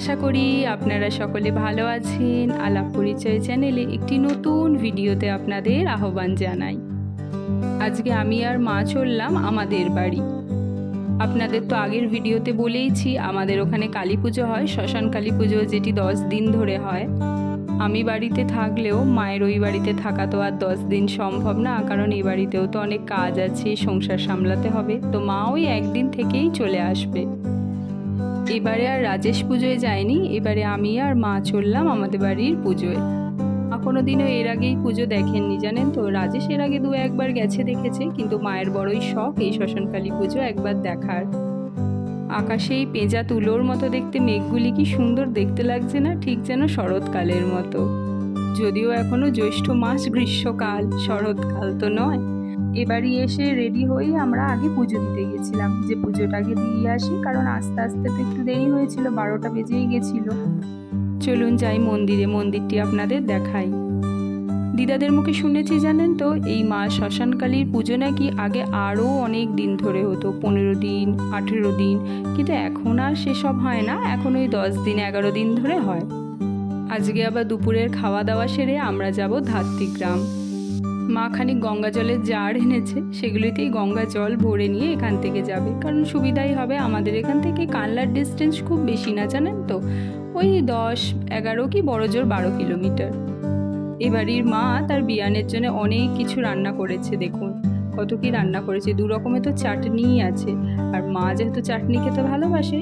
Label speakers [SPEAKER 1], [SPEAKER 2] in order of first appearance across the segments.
[SPEAKER 1] আশা করি আপনারা সকলে ভালো আছেন। আলাপ পরিচয় চ্যানেলে একটি নতুন ভিডিওতে আপনাদের আহ্বান জানাই। আজকে আমি আর মা চললাম আমাদের বাড়ি। আপনাদের তো আগের ভিডিওতে বলেইছি, আমাদের ওখানে কালী পুজো হয়, শ্মশান কালী পুজো যেটি দশ দিন ধরে হয়। আমি বাড়িতে থাকলেও, মায়ের ওই বাড়িতে থাকা তো আর দশ দিন সম্ভব না, কারণ এই বাড়িতেও তো অনেক কাজ আছে, সংসার সামলাতে হবে। তো মা ওই একদিন থেকেই চলে আসবে। এবারে আর রাজেশ পুজোয় যায়নি, এবারে আমি আর মা চললাম আমাদের বাড়ির পুজোয়। কোনো দিনও এর আগেই পুজো দেখেননি, জানেন তো? রাজেশ এর আগে দু একবার গেছে দেখেছে, কিন্তু মায়ের বড়ই শখ এই শ্মশানকালী পুজো একবার দেখার। আকাশে এই পেঁজা তুলোর মতো দেখতে মেঘগুলি কি সুন্দর দেখতে লাগছে না, ঠিক যেন শরৎকালের মতো। যদিও এখনও জ্যৈষ্ঠ মাস গ্রীষ্মকাল, শরৎকাল তো নয়। এবারই এসে রেডি হয়ে আমরা আগে পুজো দিতে গেছিলাম। যে পুজোটাকে দিয়ে আসি, কারণ আস্তে আস্তে তো একটু দেরি হয়েছিল, বারোটা বেজেই গেছিল। চলুন যাই মন্দিরে, মন্দিরটি আপনাদের দেখাই। দিদাদের মুখে শুনেছি, জানেন তো, এই মা শ্মশানকালীর পুজো নাকি আগে আরও অনেক দিন ধরে হতো, পনেরো দিন, আঠেরো দিন, কিন্তু এখন আর সেসব হয় না, এখন ওই দশ দিন, এগারো দিন ধরে হয়। আজকে আবার দুপুরের খাওয়া দাওয়া সেরে আমরা যাব ধাত্রিগ্রাম। মা খানিক গঙ্গা জলের জার এনেছে, সেগুলিতেই গঙ্গা জল ভরে নিয়ে এখান থেকে যাবে। কারণ সুবিধাই হবে আমাদের এখান থেকে, কানলার ডিস্টেন্স খুব বেশি না, জানেন তো? ওই দশ, এগারো কি বড় জোর বারো কিলোমিটার। এবাড়ির মা তার বিয়ানের জন্য অনেক কিছু রান্না করেছে, দেখুন। কত কি রান্না করেছে, দু রকমের তো চাটনিই আছে। আর মা যেহেতু চাটনি খেতে ভালোবাসে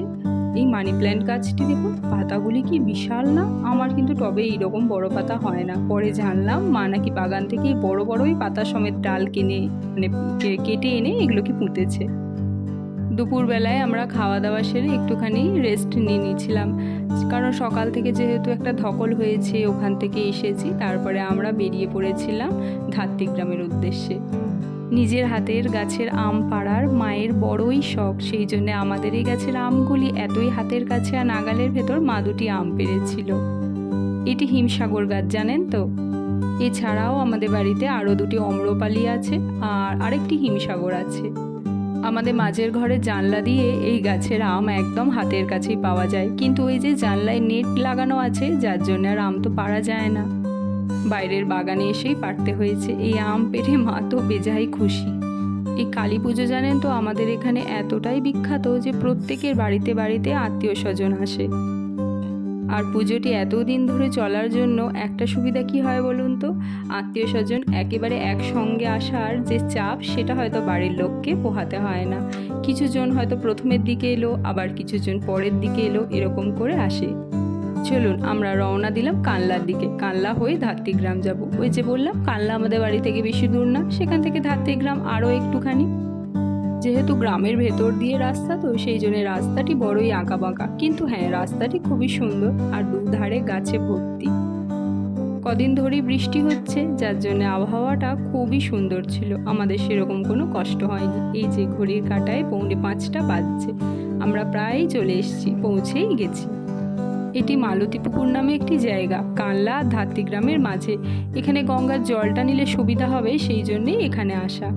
[SPEAKER 1] এই মানি প্ল্যান্ট গাছটি দেখুন পাতাগুলি কি বিশাল না? আমার কিন্তু টবে এইরকম বড় পাতা হয় না। পরে জানলাম, মা নাকি বাগান থেকে বড় বড়ই পাতা সমেত ডাল কিনে মানে কেটে এনে এগুলোকে পুঁতেছে। দুপুরবেলায় আমরা খাওয়া দাওয়া সেরে একটুখানি রেস্ট নিয়ে নিয়েছিলাম। কারণ সকাল থেকে যেহেতু একটা ধকল হয়েছে, ওখান থেকে এসেছি, তারপরে আমরা বেরিয়ে পড়েছিলাম ধাত্রিগ্রামের উদ্দেশ্যে। নিজের হাতের গাছের আম পাড়ার মায়ের বড়ই শখ। সেই জন্য আমাদের এই গাছের আমগুলি এতই হাতের কাছে আর নাগালের ভেতর মা দুটি আম পেরেছিল এটি হিমসাগর গাছ, জানেন তো? এছাড়াও আমাদের বাড়িতে আরও দুটি অম্রপালি আছে আর আরেকটি হিমসাগর আছে। আমাদের মাঝের ঘরে জানলা দিয়ে এই গাছের আম একদম হাতের কাছেই পাওয়া যায়। কিন্তু ওই যে জানলায় নেট লাগানো আছে, যার জন্য আর আম তো পারা যায় না। বাইরের বাগানে এসেই পারতে হয়েছে এই আম পেড়ে মা তো বেজাই খুশি। এই কালী পুজো জানেন তো, আমাদের এখানে এতটাই বিখ্যাত যে প্রত্যেকের বাড়িতে বাড়িতে আত্মীয় স্বজন আসে। আর পুজোটি এতদিন ধরে চলার জন্য একটা সুবিধা কি হয় বলুন তো? আত্মীয় স্বজন একেবারে একসঙ্গে আসার যে চাপ, সেটা হয়তো বাড়ির লোককে পোহাতে হয় না। কিছুজন হয়তো প্রথমের দিকে এলো, আবার কিছুজন পরের দিকে এলো, এরকম করে আসে। চলুন, আমরা রওনা দিলাম কানলার দিকে। কানলা হয়ে ধাত্রিগ্রাম যাব। ওই যে বললাম, কানলা আমাদের বাড়ি থেকে বেশি দূর না, সেখান থেকে ধাত্রিগ্রাম আরও একটুখানি। যেহেতু গ্রামের ভেতর দিয়ে রাস্তা, তো সেই জন্য রাস্তাটি বড়ই আঁকা বাঁকা কিন্তু হ্যাঁ রাস্তাটি খুবই সুন্দর আর দুধারে গাছে ভর্তি। কদিন ধরেই বৃষ্টি হচ্ছে, যার জন্য আবহাওয়াটা খুবই সুন্দর ছিল। আমাদের সেরকম কোনো কষ্ট হয়নি। এই যে ঘড়ির কাটায় পৌনে পাঁচটা বাজছে। আমরা প্রায়ই চলে এসেছি, পৌঁছেই গেছি। এটি মালতীপুকুর নামে একটি জায়গা, কানলা আর ধাত্রিগ্রামের মাঝে। এখানে গঙ্গার জলটা নিলে সুবিধা হবে, সেই জন্যেই এখানে আসা।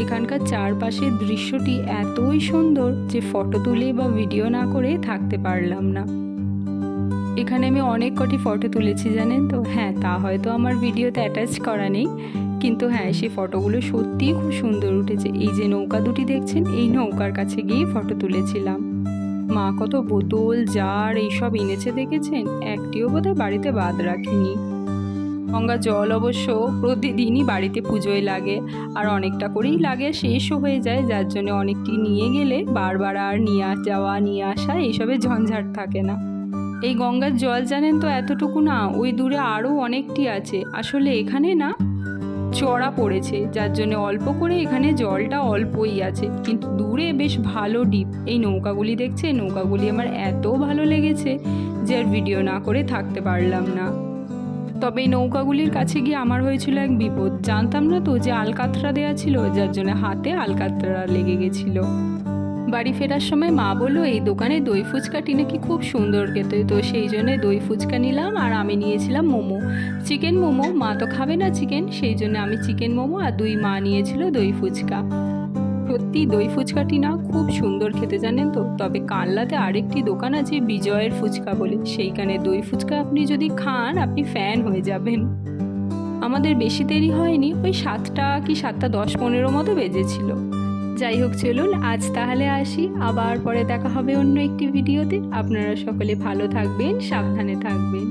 [SPEAKER 1] এখানকার চারপাশের দৃশ্যটি এতই সুন্দর যে ফটো তুলে বা ভিডিও না করে থাকতে পারলাম না। এখানে আমি অনেক কটি ফটো তুলেছি, জানেন তো? হ্যাঁ তা হয়তো আমার ভিডিওতে অ্যাটাচ করা নেই। কিন্তু হ্যাঁ সেই ফটোগুলো সত্যিই খুব সুন্দর উঠেছে। এই যে নৌকা দুটি দেখছেন, এই নৌকার কাছে গিয়ে ফটো তুলেছিলাম। মা কত বোতল, জার এইসব এনেছে দেখেছেন? একটিও বোধহয় বাড়িতে বাদ রাখেনি। গঙ্গা জল অবশ্য প্রতিদিনই বাড়িতে পুজোয় লাগে, আর অনেকটা করেই লাগে, শেষও হয়ে যায়, যার জন্য অনেকটি নিয়ে গেলে বারবার আর নিয়ে যাওয়া, নিয়ে আসা এইসবের ঝঞ্ঝাট থাকে না। এই গঙ্গার জল জানেন তো এতটুকু না, ওই দূরে আরও অনেকটি আছে। আসলে এখানে না চড়া পড়েছে, যার জন্য অল্প করে এখানে জলটা অল্পই আছে। কিন্তু দূরে বেশ ভালো ডিপ। এই নৌকাগুলি দেখছে? নৌকাগুলি আমার এত ভালো লেগেছে যে আর ভিডিও না করে থাকতে পারলাম না। তবে এই নৌকাগুলির কাছে গিয়ে আমার হয়েছিল এক বিপদ। জানতাম না তো যে আলকাতরা দেয়া ছিল, যার জন্য হাতে আলকাতরা লেগে গেছিল। বাড়ি ফেরার সময় মা বলল, এই দোকানে দই ফুচকাটি নাকি খুব সুন্দর খেতে। তো সেই জন্য দই ফুচকা নিলাম আর আমি নিয়েছিলাম মোমো। চিকেন মোমো, মা তো খাবে না চিকেন, সেই জন্য আমি চিকেন মোমো আর দুই মা নিয়েছিল দই ফুচকা। সত্যি দই ফুচকাটি না খুব সুন্দর খেতে, জানেন তো? তবে কানলাতে আরেকটি দোকান আছে বিজয়ের ফুচকা বলে। সেইখানে দই ফুচকা আপনি যদি খান, আপনি ফ্যান হয়ে যাবেন। আমাদের বেশি দেরি হয়নি, ওই সাতটা কি সাতটা দশ পনেরো মতো বেজেছিল। যাই হোক, চলুন আজ তাহলে আসি। আবার পরে দেখা হবে অন্য একটি ভিডিওতে। আপনারা সকলে ভালো থাকবেন, সাবধানে থাকবেন।